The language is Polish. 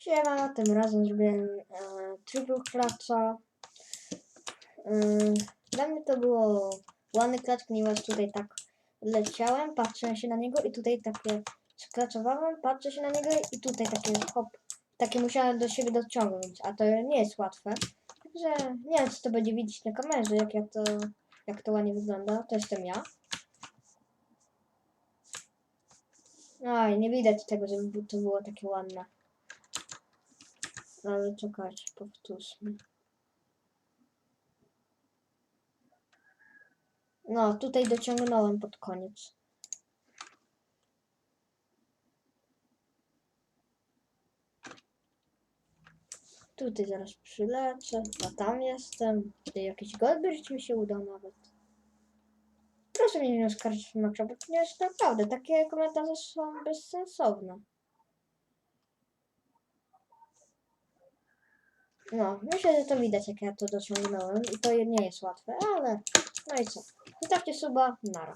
Siema, tym razem zrobiłem e, triple klacza. E, dla mnie to było ładny klacz, ponieważ tutaj tak leciałem, patrzyłem się na niego i tutaj takie sklaczowałem, patrzę się na niego i tutaj takie hop, takie musiałem do siebie dociągnąć, a to nie jest łatwe. Także nie wiem, czy to będzie widzieć na kamerze, jak ja to, jak to ładnie wygląda. To jestem ja. Aj, nie widać tego, żeby to było takie ładne. Ale czekajcie, powtórzmy. No, tutaj dociągnąłem pod koniec. Tutaj zaraz przylecę, a tam jestem. Tutaj jakiś Goldberg mi się udał nawet. Proszę mnie nie oskarżyć Maxa, bo to jest naprawdę, takie komentarze są bezsensowne. No, myślę, że to widać, jak ja to dociągnąłem i to nie jest łatwe, ale no i co. Zostawcie suba, nara.